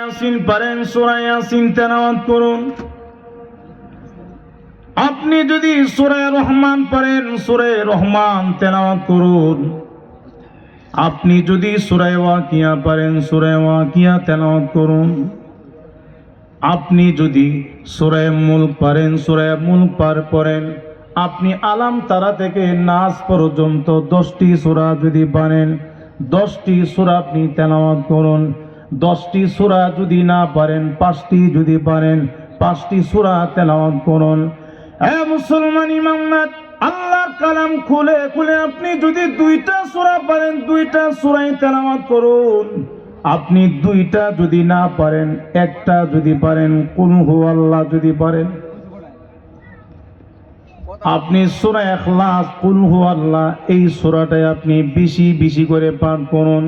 ইয়াসিন পারেন, সূরা ইয়াসিন তেলাওয়াত করুন। আপনি যদি সূরা রহমান পারেন সূরা রহমান তেলাওয়াত করুন। আপনি যদি সূরা ওয়াকিয়া পারেন সূরা ওয়াকিয়া তেলাওয়াত করুন। আপনি যদি সূরা মুলক পারেন সূরা মুলক পার করেন আপনি আলাম তারা থেকে নাস পর্যন্ত দশটি সূরা যদি পারেন দশটি সূরা আপনি তেলাওয়াত করুন। দশটি সূরা যদি না পারেন, পাঁচটি যদি পারেন, পাঁচটি সূরা তেলাওয়াত করুন। এ মুসলমান ইমামনাথ আল্লাহর কালাম খুলে খুলে আপনি যদি দুইটা সূরা পারেন, দুইটা সূরাই তেলাওয়াত করুন। আপনি দুইটা যদি না পারেন, একটা যদি পারেন কোন হু আল্লাহ যদি পারেন। আপনি সূরা ইখলাস, কুল হু আল্লাহ এই সূরাটাই আপনি বেশি বেশি করে পাঠ করুন।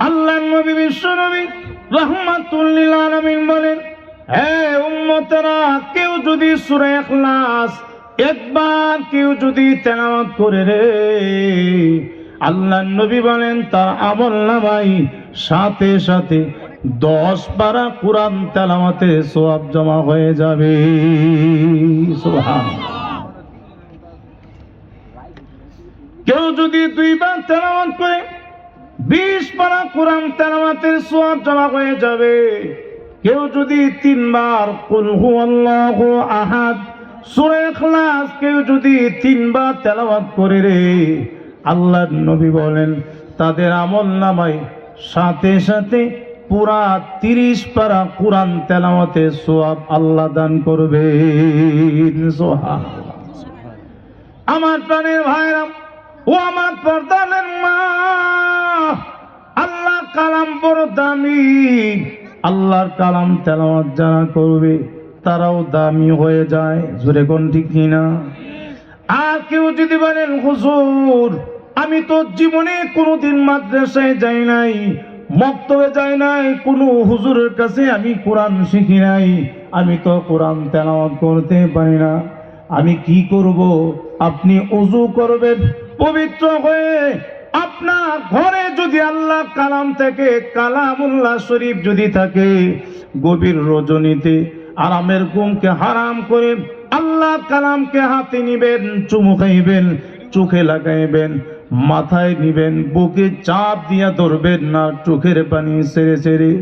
আল্লাহ নবী বিশ্ব নবী রহমাতুল লিল আলামিন বলেন, হে উম্মতেরা, কেউ যদি সূরা ইখলাস একবার কেউ যদি তেলাওয়াত করে রে। আল্লাহ নবী বলেন, তার আমল নামাই সাথে সাথে দশ পারা কোরআন তেলাওয়াতে সওয়াব জমা হয়ে যাবে। কেউ যদি দুইবার তেলাওয়াত করে বিশ পারা কোরআন তেলাওয়াতের সোয়াব জমা হয়ে যাবে। কেউ যদি তিনবার, কুল আহাদ সূরা ইখলাস, কেউ যদি তিনবার তেলাওয়াত করে রে, আল্লাহর নবী বলেন, তাদের আমল নামায় সাথে সাথে পুরা তিরিশ পারা কোরআন তেলাওয়াতে সোয়াব আল্লাহ দান করবে আমার প্রাণের ভাইরা, ও আমার পর্দানের মা আল্লাহ কালাম বড় দামি। আল্লাহর কালাম তেলাওয়াত যারা করবে, তারাও দামি হয়ে যায়। জোরে কোন ঠিক কিনা আর কেউ যদি বলেন, হুজুর, আমি তো জীবনে কোনোদিন মাদ্রাসায় যাই নাই, মক্তবে যাই নাই, কোনো হুজুরের কাছে আমি কোরআন শিখি নাই। আমি তো কোরআন তেলাওয়াত করতে পারি না। আমি কি করব? আপনি অজু করবেন, পবিত্র হয়ে আপনার ঘরে যদি আল্লাহ কালাম থেকে কালামুল্লাহ শরীফ যদি থাকে, গভীর রজনীতে আরামের ঘুমকে হারাম করে আল্লাহ কালামকে হাতে নিবেন, চুমু খাইবেন, চোখে লাগাইবেন, মাথায় নিবেন, বুকে চাপ দিয়া ধরবেন না, চোখের পানি সেরে সেরে।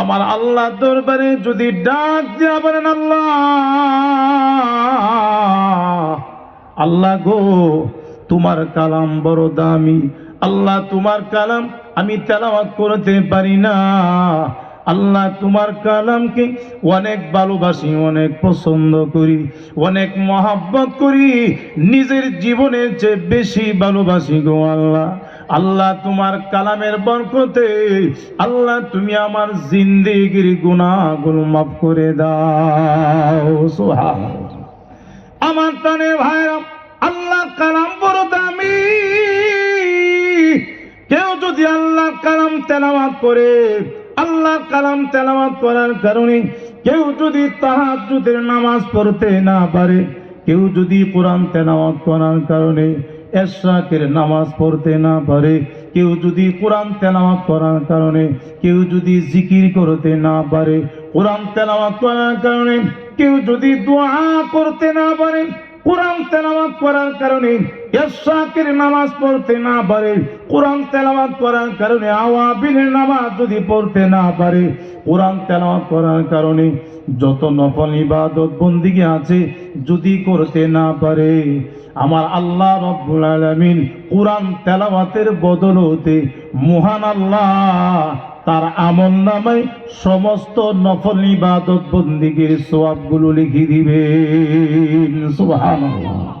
আমার আল্লাহ দরবারে যদি ডাক দিয়া বলেন, আল্লাহ আল্লাহ গো, তোমার কালাম বড় দামি আল্লাহ তোমার কালাম আমি তেলাওয়াত করতে পারি না। আল্লাহ তোমার কালামকে অনেক ভালোবাসি, অনেক পছন্দ করি, অনেক মহাব্বত করি। নিজের জীবনের চেয়ে বেশি ভালোবাসি গো আল্লাহ। আল্লাহ তোমার কালামের বরকতে আল্লাহ তুমি আমার জিন্দেগির গুনাহগুলো মাফ করে দাও। সুবহানাল্লাহ। আমার টানে ভাইরা, আল্লাহ কালাম বড় দামি কালাম তেলাওয়াত করে আল্লাহ কালাম তেলাওয়াত করার কারণে কেউ যদি তাহাজ্জুদের নামাজ পড়তে না পারে, কেউ যদি কোরআন তেলাওয়াত করার কারণে এশরাকের নামাজ পড়তে না পারে, কেউ যদি কোরআন তেলাওয়াত করার কারণে, কেউ যদি জিকির করতে না পারে, কোরআন তেলাওয়াত করার কারণে, কেউ যদি দোয়া করতে না পারে, কোরআন তেলাওয়াত করার কারণে ইশরাকের নামাজ পড়তে না পারে, কোরআন তেলাওয়াত করার কারণে আওয়াবিনের নামাজ যদি পড়তে না পারে, কোরআন তেলাওয়াত করার কারণে যত নফল ইবাদত বন্দিগি আছে যদি করতে না পারে, আমার আল্লাহ রব্বুল আলামিন কোরআন তেলাওয়াতের বদলতে মহান আল্লাহ তার আমল নামায় সমস্ত নফল ইবাদত বন্দিগির সোয়াবগুলো লিখে দিবেন। সুবহানাল্লাহ।